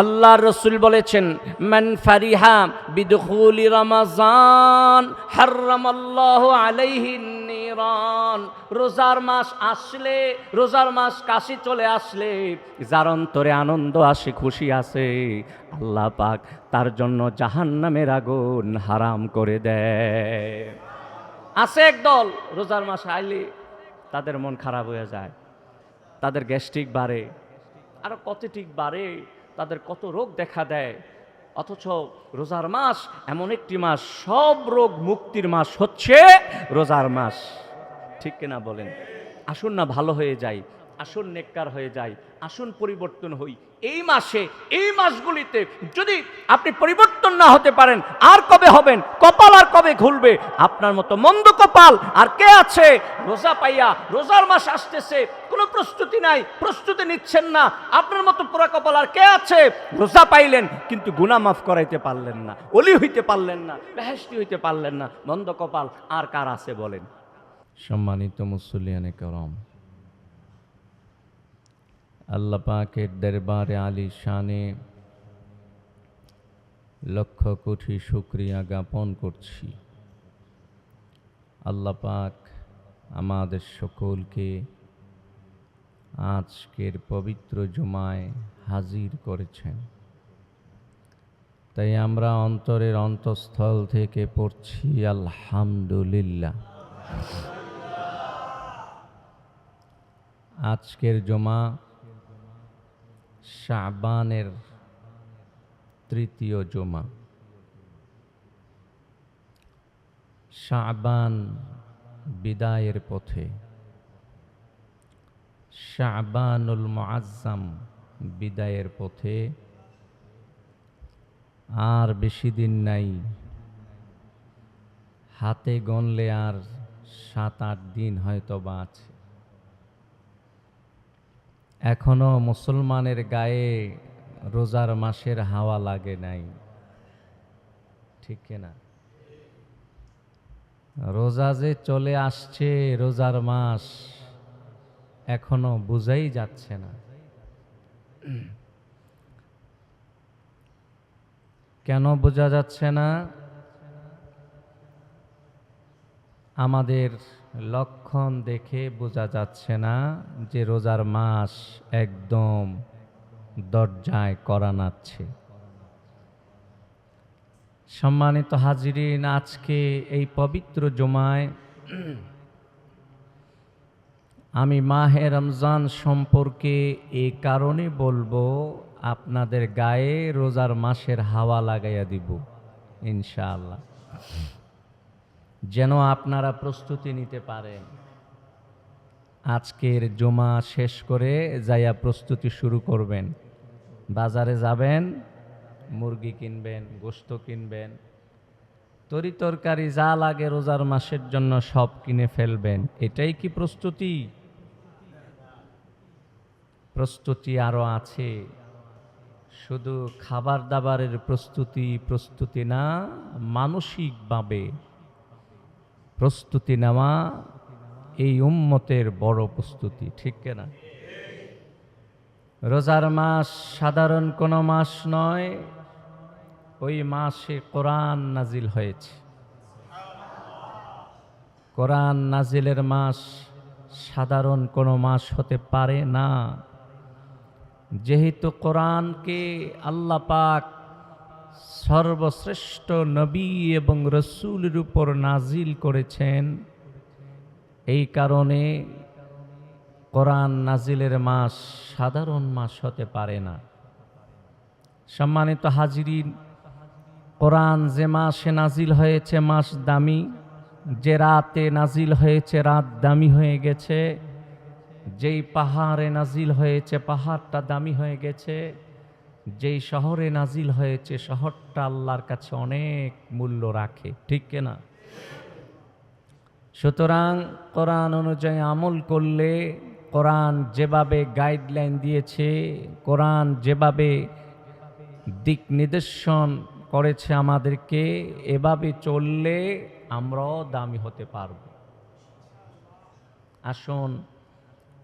আল্লাহ রসুল বলেছেন, মান ফারিহা বিদখুলি রমাজান হারামাল্লাহ আলাইহি নিরান। রোজার মাস আসলে, রোজার মাস কাশি চলে আসলে, যার অন্তরে আনন্দ আসে, খুশি আসে। আল্লাহ পাক তার জন্য জাহান্নামের আগুন হারাম করে দেয়। আছে একদল রোজার মাস আইলে তাদের মন খারাপ হয়ে যায়, তাদের গ্যাস্ট্রিক বাড়ে। আরও কতটিক বাড়ে? তাদের কত রোগ দেখা দেয়। অথচ রোজার মাস এমন একটি মাস, সব রোগ মুক্তির মাস হচ্ছে রোজার মাস। ঠিক কিনা বলেন? আসুন না ভালো হয়ে যাই। আসুন নেককার হয়ে যাই আসন পরিবর্তন হই। এই মাসে, এই মাসগুলিতে যদি আপনি পরিবর্তন না হতে পারেন, আর কবে হবেন, কপাল আর কবে খুলবে আপনার মতো মন্দ কপাল আর কে আছে? রোজা পাইয়া, রোজার মাস আসতেছে, কোনো প্রস্তুতি নাই, প্রস্তুতি নিচ্ছেন না, আপনার মতো পোড়া কপাল আর কে আছে? রোজা পাইলেন, কিন্তু গুনাহ মাফ করাইতে পারলেন না, অলি হইতে পারলেন না বেহেস্তি হইতে পারলেন না, মন্দ কপাল আর কার আছে বলেন? সম্মানিত মুসলিয়ানে করম আল্লাহ পাকের দরবারে আলী শানে লক্ষ কোটি শুক্রিয়া জ্ঞাপন করছি। আল্লাহ পাক আমাদের সকলকে আজকের পবিত্র জুমায় হাজির করেছেন। তাই আমরা অন্তরের অন্তঃস্থল থেকে পড়ছি, আলহামদুলিল্লাহ। আজকের জমা শাবানের তৃতীয় জমা। শাবান বিদায়ের পথে। শাবানুল মুআজ্জাম বিদায়ের পথে। আর বেশি দিন নাই। হাতে গনলে আর সাত আট দিন হয়তো বা আছে। এখনও মুসলমানের গায়ে রোজার মাসের হাওয়া লাগে নাই। ঠিক না? রোজা যে চলে আসছে, রোজার মাস এখনও বুঝাই যাচ্ছে না। কেন বোঝা যাচ্ছে না? আমাদের লক্ষণ দেখে বোঝা যাচ্ছে না যে রোজার মাস একদম দরজায় করা নাচ্ছে সম্মানিত হাজিরিন, আজকে এই পবিত্র জমায় আমি মাহে রমজান সম্পর্কে এই কারণে বলব, আপনাদের গায়ে রোজার মাসের হাওয়া লাগাইয়া দিব, ইনশাআল্লাহ। যেন আপনারা প্রস্তুতি নিতে পারেন। আজকের জমা শেষ করে যাইয়া প্রস্তুতি শুরু করবেন। বাজারে যাবেন, মুরগি কিনবেন, গোস্ত কিনবেন তরি তরকারি যা লাগে রোজার মাসের জন্য সব কিনে ফেলবেন। এটাই কি প্রস্তুতি? প্রস্তুতি আরও আছে। শুধু খাবার দাবারের প্রস্তুতি প্রস্তুতি না, মানসিকভাবে প্রস্তুতি নেওয়া এই উম্মতের বড় প্রস্তুতি, ঠিক না রোজার মাস সাধারণ কোনো মাস নয়, ওই মাসে কোরআন নাজিল হয়েছে। কোরআন নাজিলের মাস সাধারণ কোনো মাস হতে পারে না। যেহেতু কোরআনকে আল্লাহ পাক সর্বশ্রেষ্ঠ নবী এবং রসুলের উপর নাজিল করেছেন। এই কারণে কোরআন নাজিলের মাস সাধারণ মাস হতে পারে না। সম্মানিত হাজিরিন, কোরআন যে মাসে নাজিল হয়েছে মাস দামি, যে রাতে নাজিল হয়েছে রাত দামি হয়ে গেছে, যেই পাহাড়ে নাজিল হয়েছে পাহাড়টা দামি হয়ে গেছে যেই শহরে নাজিল হয়েছে, শহরটা আল্লাহর কাছে অনেক মূল্য রাখে, ঠিক না? সুতরাং কোরআন অনুযায়ী আমল করলে কোরআন যেভাবে গাইডলাইন দিয়েছে, কোরআন যেভাবে দিক নির্দেশন করেছে আমাদেরকে, এভাবে চললে আমরাও দামি হতে পারব। আসুন,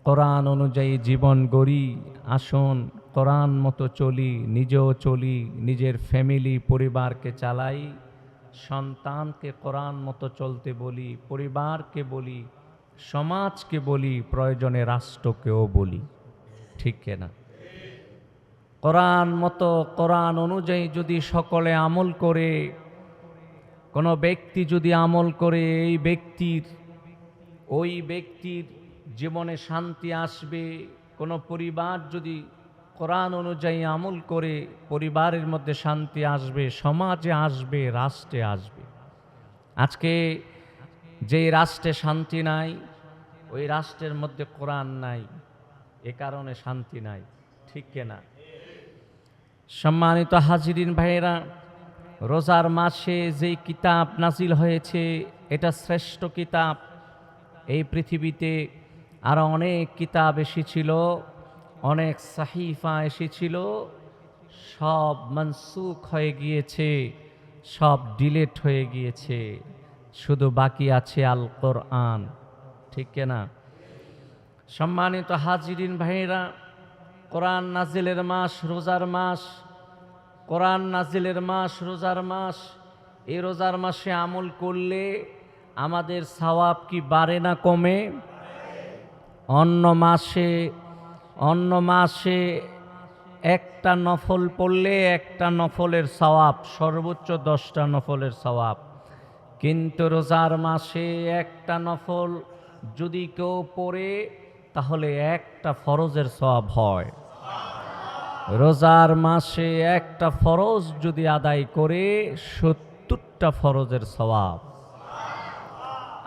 কোরআন অনুযায়ী জীবন গড়ি, আসুন কোরআন মতো চলি, নিজেও চলি, নিজের ফ্যামিলি পরিবারকে চালাই, সন্তানকে কোরআন মতো চলতে বলি, পরিবারকে বলি, সমাজকে বলি, প্রয়োজনে রাষ্ট্রকেও বলি। ঠিক না? কোরআন মতো, কোরআন অনুযায়ী যদি সকলে আমল করে, কোনো ব্যক্তি যদি আমল করে, এই ব্যক্তির, ওই ব্যক্তির জীবনে শান্তি আসবে, কোনো পরিবার যদি কোরআন অনুযায়ী আমল করে পরিবারের মধ্যে শান্তি আসবে, সমাজে আসবে, রাষ্ট্রে আসবে। আজকে যে রাষ্ট্রে শান্তি নাই, ওই রাষ্ট্রের মধ্যে কোরআন নাই, এ কারণে শান্তি নাই, ঠিক না? সম্মানিত হাজিরিন ভাইয়েরা, রোজার মাসে যেই কিতাব নাজিল হয়েছে, এটা শ্রেষ্ঠ কিতাব। এই পৃথিবীতে আরও অনেক কিতাব এসেছিল। অনেক সাহিফা এসেছিল, সব মনসুখ হয়ে গিয়েছে, সব ডিলেট হয়ে গিয়েছে, শুধু বাকি আছে আল কোরআন ঠিক না সম্মানিত হাজিরিন ভাইয়েরা, কোরআন নাজিলের মাস, রোজার মাস, কোরআন নাজিলের মাস, রোজার মাস, এই রোজার মাসে আমল করলে আমাদের সওয়াব কি বাড়ে না কমে? অন্য মাসে অন্য মাসে একটা নফল পড়লে একটা নফলের সওয়াব, সর্বোচ্চ দশটা নফলের সওয়াব। কিন্তু রোজার মাসে একটা নফল যদি কেউ পড়ে, তাহলে একটা ফরজের সওয়াব হয়। রোজার মাসে একটা ফরজ যদি আদায় করে, সত্তরটা ফরজের সওয়াব।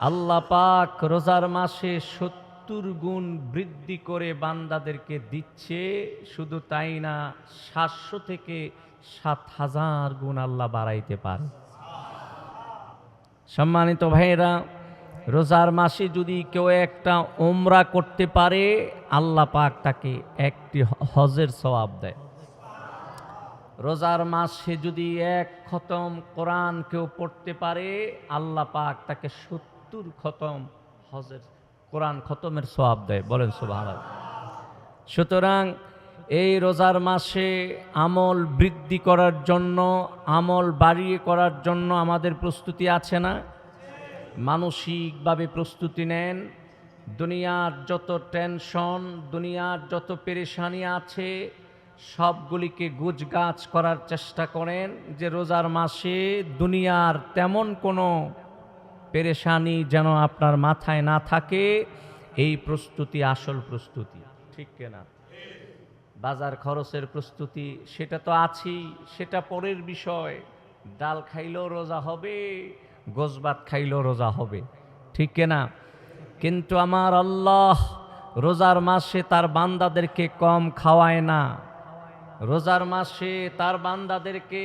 আল্লাহ পাক রোজার মাসে সত্তর গুণ বৃদ্ধি করে বান্দাদেরকে দিচ্ছে, শুধু তাই না, সাতশো থেকে সাত হাজার গুণ আল্লাহ বাড়াইতে পারে। সম্মানিত ভাইয়েরা, রোজার মাসে যদি কেউ একটা ওমরা করতে পারে, আল্লাহ পাক তাকে একটি হজের সওয়াব দেয়। রোজার মাসে যদি এক খতম কোরআন কেউ পড়তে পারে, আল্লাহ পাক তাকে সত্তর খতম হজের কোরআন খতমের সওয়াব দেয়। বলেন সুবাহ সুতরাং এই রোজার মাসে আমল বৃদ্ধি করার জন্য, আমল বাড়িয়ে করার জন্য আমাদের প্রস্তুতি আছে না? মানসিকভাবে প্রস্তুতি নেন। দুনিয়ার যত টেনশন, দুনিয়ার যত পেরেশানি আছে, সবগুলিকে গুজগাছ করার চেষ্টা করেন যে রোজার মাসে দুনিয়ার তেমন কোনো পেরেশানি যেন আপনার মাথায় না থাকে, এই প্রস্তুতি আসল প্রস্তুতি, ঠিক কেনা? বাজার খরচের প্রস্তুতি, সেটা তো আছেই, সেটা পরের বিষয়। ডাল খাইলেও রোজা হবে গোসবাত খাইলেও রোজা হবে, ঠিক কেনা? কিন্তু আমার আল্লাহ রোজার মাসে তার বান্দাদেরকে কম খাওয়ায় না। রোজার মাসে তার বান্দাদেরকে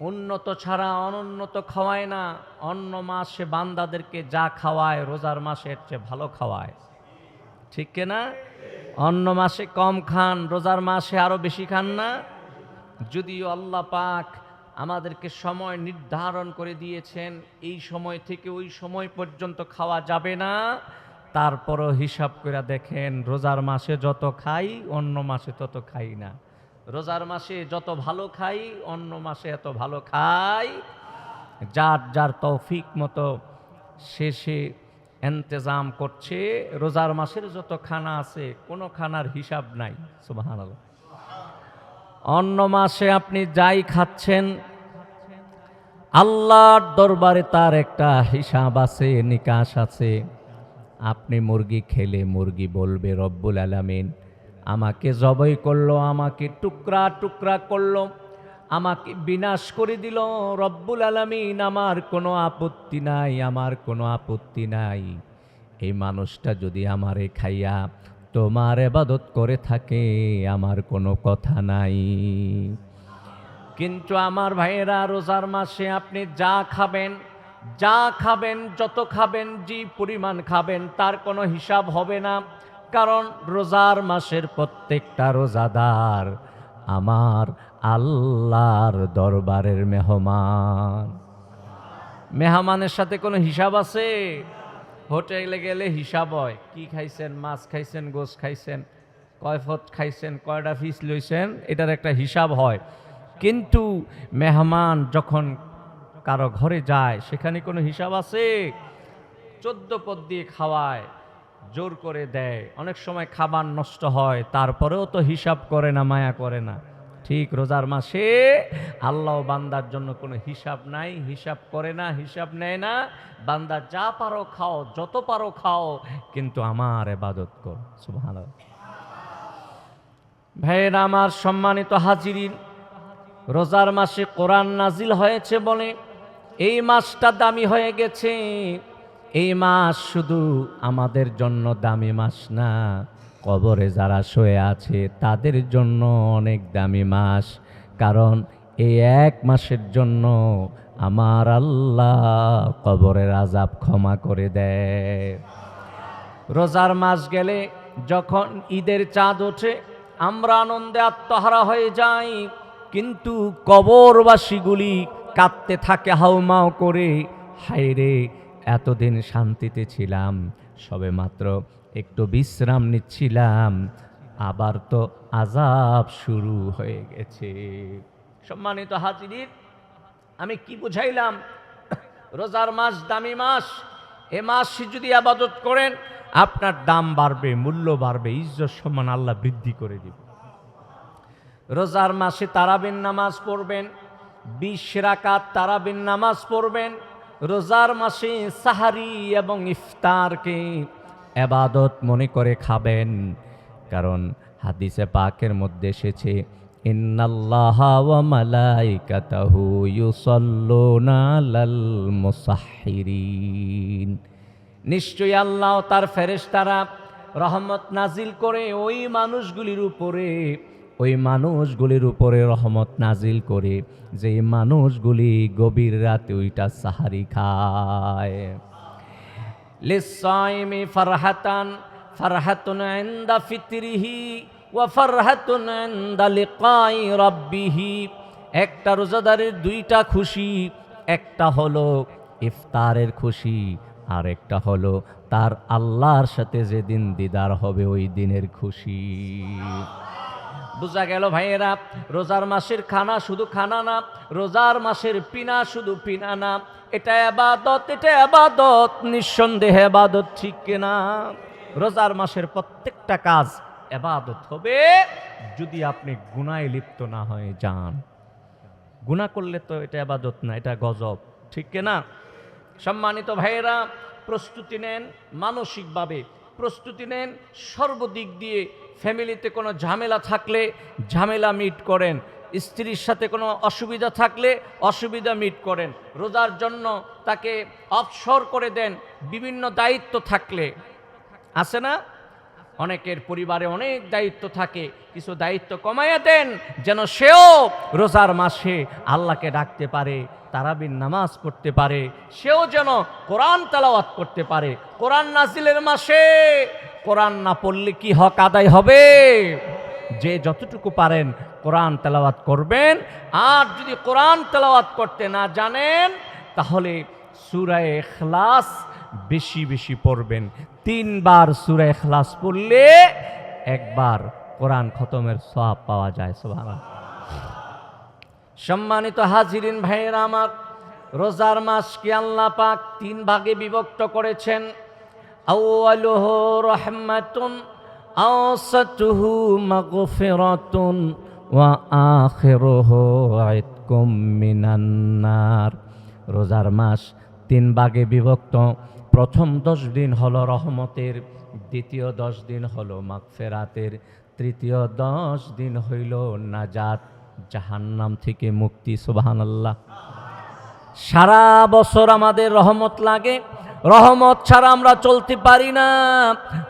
উন্নত ছাড়া অনুন্নত খাওয়ায় না, অন্য মাসে বান্দাদেরকে যা খাওয়ায়, রোজার মাসে এর চেয়ে ভালো খাওয়ায়। ঠিক কিনা অন্য মাসে কম খান, রোজার মাসে আরও বেশি খান না। যদিও আল্লাহ পাক আমাদেরকে সময় নির্ধারণ করে দিয়েছেন, এই সময় থেকে ওই সময় পর্যন্ত খাওয়া যাবে না। তারপরও হিসাব করে দেখেন, রোজার মাসে যত খাই, অন্য মাসে তত খাই না। রোজার মাসে যত ভালো খাই, অন্য মাসে এত ভালো খাই। যার যার তৌফিক মতো শেষে এন্তেজাম করছে। রোজার মাসের যত খানা আছে, কোনো খানার হিসাব নাই সুবাহান অন্য মাসে আপনি যাই খাচ্ছেন, আল্লাহর দরবারে তার একটা হিসাব আছে, নিকাশ আছে। আপনি মুরগি খেলে মুরগি বলবে, রব্বুল আলামিন আমাকে জবই করল, আমাকে টুকরা টুকরা করল, আমাকে বিনাশ করে দিল। রব্বুল আলামিন আমার কোনো আপত্তি নাই, আমার কোনো আপত্তি নাই। এই মানুষটা যদি আমারে খাইয়া তোমার এবাদত করে থাকে, আমার কোনো কথা নাই। কিন্তু আমার ভাইয়েরা, রোজার মাসে আপনি যা খাবেন যা খাবেন, যত খাবেন, যে পরিমাণ খাবেন, তার কোনো হিসাব হবে না। কারণ রোজার মাসের প্রত্যেকটা রোজাদার আমার আল্লাহর দরবারের মেহমান। মেহমানের সাথে কোনো হিসাব আছে? হোটেলে গেলে হিসাব হয়। কি খাইছেন? মাছ খাইছেন? গোস খাইছেন? কয় ফট খাইছেন? কয়টা ফিস লইছেন? এটার একটা হিসাব হয়। কিন্তু মেহমান যখন কারও ঘরে যায়, সেখানে কোনো হিসাব আছে? চোদ্দ পদ দিয়ে খাওয়ায়। জোর করে দেয়। অনেক সময় খাবার নষ্ট হয়, তারপরেও তো হিসাব করে না, মায়া করে না। ঠিক রোজার মাসে আল্লাহ বান্দার জন্য কোনো হিসাব নাই, হিসাব করে না, হিসাব নেয় না। বান্দা যা পারো খাও, যত পারো খাও, কিন্তু আমার এবাদত কর। সুবহান ভাইয়েরা, আমার সম্মানিত হাজিরিন, রোজার মাসে কোরআন নাজিল হয়েছে বলে এই মাসটা দামি হয়ে গেছে। এই মাস শুধু আমাদের জন্য দামি মাস না, কবরে যারা শুয়ে আছে তাদের জন্য অনেক দামি মাস। কারণ এই এক মাসের জন্য আমার আল্লাহ কবরের আজাব ক্ষমা করে দেয়। রোজার মাস গেলে যখন ঈদের চাঁদ ওঠে, আমরা আনন্দে আত্মহারা হয়ে যাই। কিন্তু কবরবাসীগুলি কাঁদতে থাকে হাউমাও করে হায় রে এতদিন শান্তিতে ছিলাম, সবে মাত্র একটু বিশ্রাম নিচ্ছিলাম, আবার তো আজাব শুরু হয়ে গেছে। সম্মানিত হাজির আমি কি বুঝাইলাম? রোজার মাস দামি মাস, এ মাস যদি আবাদত করেন, আপনার দাম বাড়বে, মূল্য বাড়বে, ইজ্জত সম্মান আল্লাহ বৃদ্ধি করে দিবে। রোজার মাসে তারাবিন নামাজ পড়বেন, বিশ রাকাত তারাবিন নামাজ পড়বেন রোজার মাসে সাহারি এবং ইফতারকে এবাদত মনে করে খাবেন। কারণ হাদিসে পাকের মধ্যে এসেছে নিশ্চয়ই আল্লাহ তার ফেরেশতারা রহমত নাজিল করে ওই মানুষগুলির উপরে ওই মানুষগুলির উপরে রহমত নাজিল করে যে মানুষগুলি গভীর রাতে ওইটা সাহারি খায়। ফারহাতান, ফারহাতুন ইনদা ফিতরিহি ওয়া ফারহাতুন ইনদা লিকাই রাব্বিহি। একটা রোজাদারের দুইটা খুশি, একটা হলো ইফতারের খুশি, আর একটা হলো তার আল্লাহর সাথে যেদিন দিদার হবে ওই দিনের খুশি। বোঝা গেল ভাইয়েরা, রোজার মাসের খানা শুধু খানা না, রোজার মাসের পিনা শুধু পিনা না। এটা আবাদত এটা আবাদত, নিঃসন্দেহে আবাদত, ঠিক কিনা? রোজার মাসের প্রত্যেকটা কাজ আবাদত হবে যদি আপনি গুনায় লিপ্ত না হয়ে যান। গুনাহ করলে তো এটা আবাদত না, এটা গজব, ঠিক কিনা? সম্মানিত ভাইয়েরা, প্রস্তুতি নেন মানসিকভাবে, প্রস্তুতি নেন সর্বদিক দিয়ে ফ্যামিলিতে কোনো ঝামেলা থাকলে ঝামেলা মিট করেন। স্ত্রীর সাথে কোনো অসুবিধা থাকলে অসুবিধা মিট করেন। রোজার জন্য তাকে অবসর করে দেন বিভিন্ন দায়িত্ব থাকলে। আছে না? অনেকের পরিবারে অনেক দায়িত্ব থাকে। কিছু দায়িত্ব কমাইয়া দেন যেন সেও রোজার মাসে আল্লাহকে ডাকতে পারে তারাবিন নামাজ পড়তে পারে। সেও যেন কোরআন তালাওয়াত করতে পারে। কোরআন নাজিলের মাসে কোরআন না পড়লে কি হক আদায় হবে? যে যতটুকু পারেন কোরআন তেলাওয়াত করবেন। আর যদি কোরআন তেলাওয়াত করতে না জানেন, তাহলে সুরায় এখলাস বেশি বেশি পড়বেন। তিনবার সুরায় এখলাস পড়লে একবার কোরআন খতমের সব পাওয়া যায় সোভানা সম্মানিত হাজিরিন ভাইয়েরা আমার, রোজার মাস কি আল্লাহ পাক তিন ভাগে বিভক্ত করেছেন? রহমাতুন, আওসাতুহু মাগফিরাতুন, ওয়া আখিরুহু ইতকুম মিনান নার। রোজার মাস তিন ভাগে বিভক্ত। প্রথম দশ দিন হলো রহমতের, দ্বিতীয় দশ দিন হলো মাগফেরাতের, তৃতীয় দশ দিন হইল নাজাত, জাহান্নাম থেকে মুক্তি, সুবহানাল্লাহ। সারা বছর আমাদের রহমত লাগে। রহমত ছাড়া আমরা চলতে পারি না,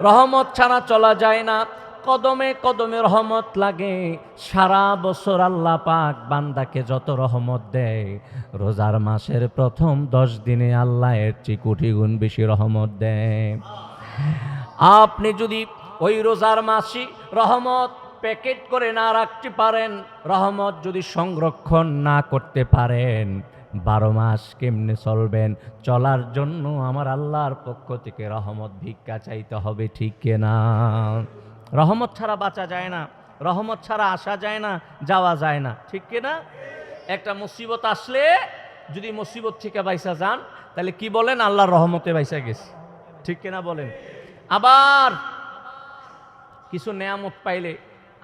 রহমত ছাড়া চলা যায় না। কদমে কদমে রহমত লাগে। সারা বছর আল্লাহ পাক বান্দাকে যত রহমত দেয়, রোজার মাসের প্রথম দশ দিনে আল্লাহ এর চেয়ে কোটি গুণ বেশি রহমত দেয়। আপনি যদি ওই রোজার মাসি রহমত প্যাকেট করে না রাখতে পারেন, রহমত যদি সংরক্ষণ না করতে পারেন বারো মাস কেমনে চলবেন? চলার জন্য আমার আল্লাহর পক্ষ থেকে রহমত, ভিক্ষা চাইতে হবে, ঠিক না? রহমত ছাড়া বাঁচা যায় না, রহমত ছাড়া আসা যায় না, যাওয়া যায় না, ঠিক কিনা একটা মুসিবত আসলে যদি মুসিবত থেকে বাইসা যান, তাহলে কি বলেন? আল্লাহর রহমতে বাইসা গেছে, ঠিক কিনা বলেন? আবার কিছু নেয়ামত পাইলে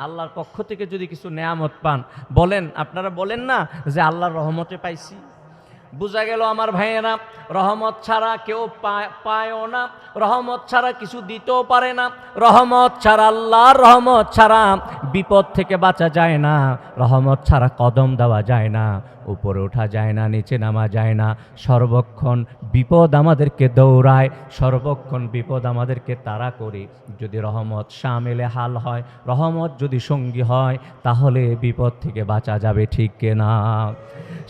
আল্লাহর পক্ষ থেকে যদি কিছু নেয়ামত পান, বলেন, আপনারা বলেন না যে আল্লাহর রহমতে পাইছি? বোঝা গেল আমার ভাইয়েরা, রহমত ছাড়া কেউ পায়- পায়ও না, রহমত ছাড়া কিছু দিতেও পারে না, রহমত ছাড়া আল্লাহর রহমত ছাড়া বিপদ থেকে বাঁচা যায় না, রহমত ছাড়া কদম দেওয়া যায় না। উপরে ওঠা যায় না, নিচে নামা যায় না। সর্বক্ষণ বিপদ আমাদেরকে দৌড়ায়, সর্বক্ষণ বিপদ আমাদেরকে তারা করে। যদি রহমত সামেলে হাল হয়, রহমত যদি সঙ্গী হয়, তাহলে বিপদ থেকে বাঁচা যাবে ঠিক না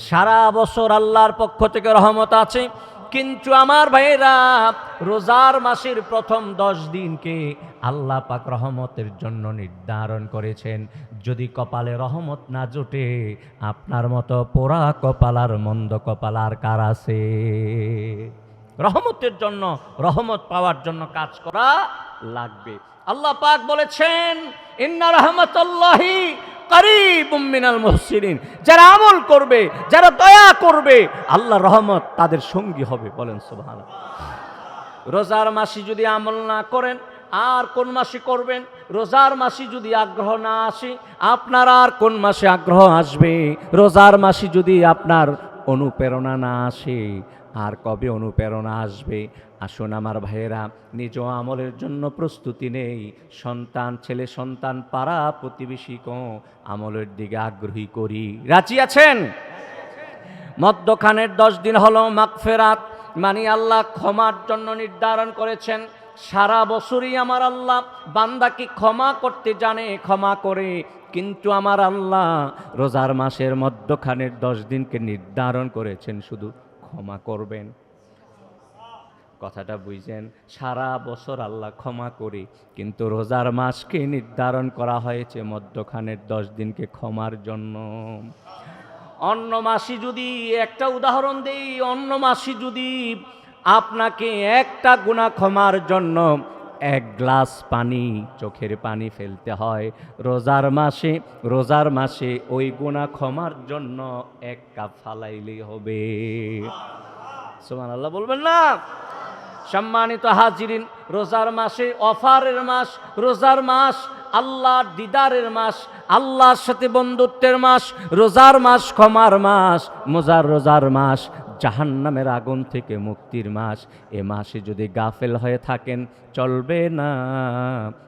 সারা বছর আল্লাহর পক্ষ থেকে রহমত আছে। কিন্তু আমার ভাইয়েরা, রোজার মাসের প্রথম দশ দিনকে আল্লাহ পাক রহমতের জন্য নির্ধারণ করেছেন। যদি কপালে রহমত না জোটে, আপনার মতো পোড়া কপাল আর মন্দ কপাল আর কার আছে? রহমতের জন্য, রহমত পাওয়ার জন্য কাজ করা লাগবে। আল্লাহ পাক বলেছেন, ইন্না রহমতুল্লাহি করিবুম মিনাল যারা আমল করবে, যারা দয়া করবে, আল্লাহ রহমত তাদের সঙ্গী হবে বলেন সুবহানাল্লাহ। রোজার মাসি যদি আমল না করেন, আর কোন মাসে করবেন? রোজার মাসি যদি আগ্রহ না আসে, আপনার আর কোন মাসে আগ্রহ আসবে? রোজার মাসি যদি আপনার অনুপ্রেরণা না আসে আর কবে অনুপ্রেরণা আসবে? আসুন আমার ভাইয়েরা, নিজ আমলের জন্য প্রস্তুতি নেই। সন্তান, ছেলে, সন্তান, পাড়া, প্রতিবেশী প্রতিবেশীকেও আমলের দিকে আগ্রহী করি। রাজি আছেন? মদ্যখানের দশ দিন হলো মাগফেরাত। মানে আল্লাহ ক্ষমার জন্য নির্ধারণ করেছেন। সারা বছরই আমার আল্লাহ বান্দাকে ক্ষমা করতে জানে, ক্ষমা করে। কিন্তু আমার আল্লাহ রোজার মাসের মধ্যখানের দশ দিনকে নির্ধারণ করেছেন শুধু ক্ষমা করবেন। কথাটা বুঝছেন? সারা বছর আল্লাহ ক্ষমা করি, কিন্তু রোজার মাসকে নির্ধারণ করা হয়েছে মধ্যখানের দশ দিনকে ক্ষমার জন্য। অন্য মাসি যদি একটা উদাহরণ দেই, অন্য মাসি যদি আপনাকে একটা গুণা ক্ষমার জন্য এক গ্লাস পানি চোখের পানি ফেলতে হয়। রোজার মাসে রোজার মাসে ওই গুণা ক্ষমার জন্য এক কাপ ফালাইলেই হবে। সোমান আল্লাহ বলবেন না? সম্মানিত হাজিরিন, রোজার মাসে অফারের মাস, রোজার মাস, আল্লাহর দিদারের মাস, আল্লাহর সাথে বন্ধুত্বের মাস, রোজার মাস, ক্ষমার মাস, মোজার রোজার মাস জাহান্নামের আগুন থেকে মুক্তির মাস। এ মাসে যদি গাফেল হয়ে থাকেন, চলবে না।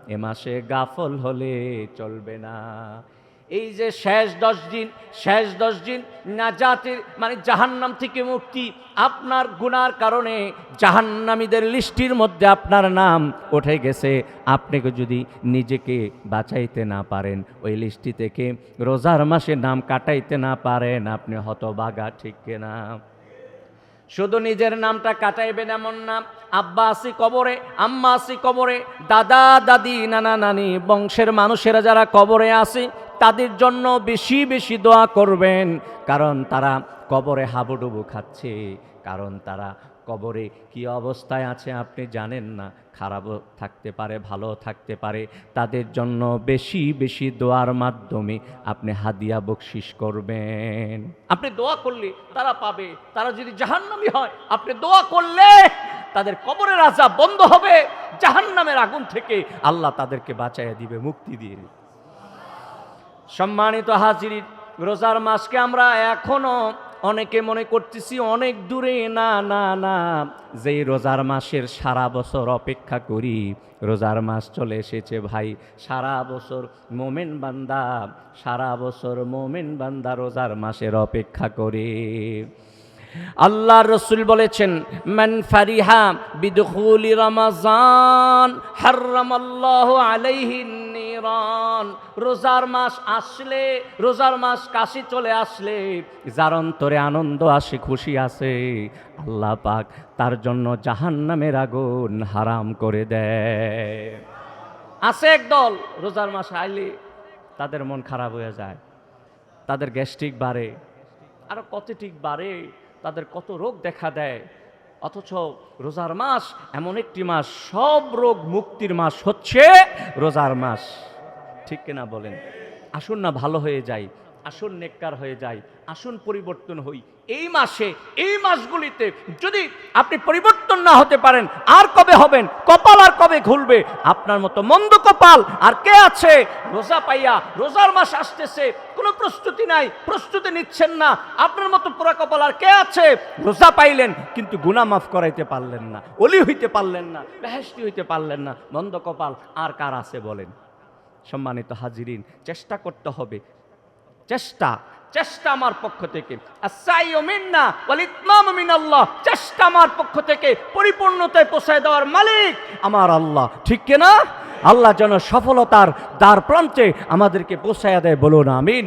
এ মাসে গাফল হলে চলবে না। এই যে শেষ দশ দিন, শেষ দশ দিন না নাজাতের মানে জাহান্নাম থেকে মুক্তি আপনার গুনার কারণে জাহান্নামীদের লিস্টির মধ্যে আপনার নাম উঠে গেছে। আপনাকে যদি নিজেকে বাঁচাইতে না পারেন, ওই লিস্টি থেকে রোজার মাসে নাম কাটাইতে না পারেন, আপনি হতবাগা, ঠিক কিনা? শুধু নিজের নামটা কাটাইবেন এমন না। আব্বা আসি কবরে, আম্মা আসি কবরে, দাদা, দাদি, নানা, নানি, বংশের মানুষেরা যারা কবরে আসে, তাদের জন্য বেশি বেশি দোয়া করবেন। কারণ তারা কবরে হাবুডুবু খাচ্ছে। কারণ তারা কবরে কি অবস্থায় আছে আপনি জানেন না। খারাপও থাকতে পারে ভালো থাকতে পারে। তাদের জন্য বেশি বেশি দোয়ার মাধ্যমে আপনি হাদিয়া বকশিস করবেন। আপনি দোয়া করলে তারা পাবে। তারা যদি জাহান্নামি হয়, আপনি দোয়া করলে তাদের কবরের আজা বন্ধ হবে। জাহান্নামের আগুন থেকে আল্লাহ তাদেরকে বাঁচাইয়া দিবে, মুক্তি দিয়ে সম্মানিত হাজির রোজার মাসকে আমরা এখনও অনেকে মনে করতেছি অনেক দূরে, না না না। যেই রোজার মাসের সারা বছর অপেক্ষা করি, রোজার মাস চলে এসেছে ভাই। সারা বছর মোমেন বান্দা, সারা বছর মোমেন বান্দা রোজার মাসের অপেক্ষা করে। আল্লাহ রসুল বলেছেন, মান ফারিহা বিদখুলি রমাজান হারামাল্লাহ আলাইহি নিরান রোজার মাস আসলে, রোজার মাস কাশি চলে আসলে, যার অন্তরে আনন্দ আসে, খুশি আসে, আল্লাহ পাক তার জন্য জাহান্নামের আগুন হারাম করে দেয়। আছে একদল রোজার মাস আইলে তাদের মন খারাপ হয়ে যায়, তাদের গ্যাস্ট্রিক বাড়ে, আরও কত ঠিক বাড়ে, তাদের কত রোগ দেখা দেয় অথচ রোজার মাস এমন একটি মাস, সব রোগ মুক্তির মাস হচ্ছে রোজার মাস। ঠিক কিনা বলেন? আসুন না ভালো হয়ে যাই, আসুন নেককার হয়ে যাই, আসুন পরিবর্তন হই। এই মাসে, এই মাসগুলিতে যদি আপনি পরিবর্তন না হতে পারেন, আর কবে হবেন, কপাল আর কবে খুলবে আপনার মতো মন্দ কপাল আর কে আছে? রোজা পাইয়া, রোজার মাস আসতেছে, কোনো প্রস্তুতি নাই, প্রস্তুতি নিচ্ছেন না। আপনার মতো পুরা কপাল আর কে আছে? রোজা পাইলেন, কিন্তু গুনাহ মাফ করাইতে পারলেন না, অলি হইতে পারলেন না বেহেস্তি হইতে পারলেন না। মন্দ কপাল আর কার আছে বলেন? সম্মানিত হাজিরিন, চেষ্টা করতে হবে। চেষ্টা চেষ্টা আমার পক্ষ থেকে। আল্লাহ চেষ্টা আমার পক্ষ থেকে পরিপূর্ণতায় পোষায় দেওয়ার মালিক আমার আল্লাহ। ঠিক কিনা? আল্লাহ যেন সফলতার দ্বার প্রান্তে আমাদেরকে পোষায় দেয়, বলুন আমিন।